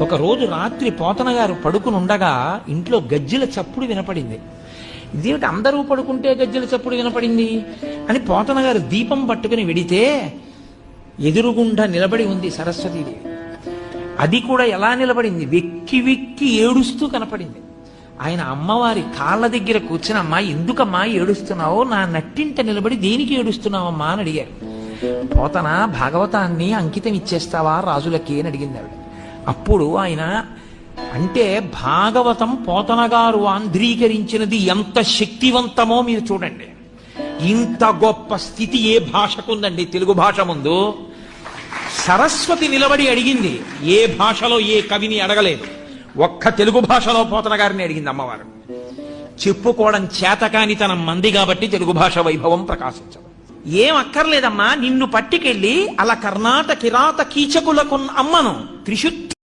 ఒకరోజు రాత్రి పోతన గారు పడుకుని ఉండగా ఇంట్లో గజ్జెల చప్పుడు వినపడింది. ఇదేమిటి అందరూ పడుకుంటే గజ్జెల చప్పుడు వినపడింది? అని పోతన గారు దీపం పట్టుకుని వెడితే ఎదురుగుండా నిలబడి ఉంది సరస్వతీదేవి. అది కూడా ఎలా నిలబడింది? వెక్కి వెక్కి ఏడుస్తూ కనపడింది. ఆయన అమ్మవారి కాళ్ళ దగ్గర కూర్చుని అమ్మా ఎందుకమ్మా ఏడుస్తున్నావో? నా నట్టింట నిలబడి దేనికి ఏడుస్తున్నావమ్మా? అని అడిగారు. పోతన భాగవతాన్ని అంకితం ఇచ్చేస్తావా? రాజులకి అని అడిగింది ఆవిడ. అప్పుడు ఆయన అంటే భాగవతం పోతనగారు ఆంధ్రీకరించినది ఎంత శక్తివంతమో మీరు చూడండి. ఇంత గొప్ప స్థితి ఏ భాషకుందండి? తెలుగు భాష ముందు సరస్వతి నిలబడి అడిగింది ఏ భాషలో ఏ కవిని అడగలేదు. ఒక్క తెలుగు భాషలో పోతన గారిని అడిగింది అమ్మవారు. చెప్పుకోవడం చేతకాని తన మంది కాబట్టి తెలుగు భాష వైభవం ప్రకాశించదు. ఏం అక్కర్లేదమ్మా నిన్ను పట్టుకెళ్ళి అలా కర్ణాట కిరాత కీచకులకు అమ్మను త్రిశుద్ధ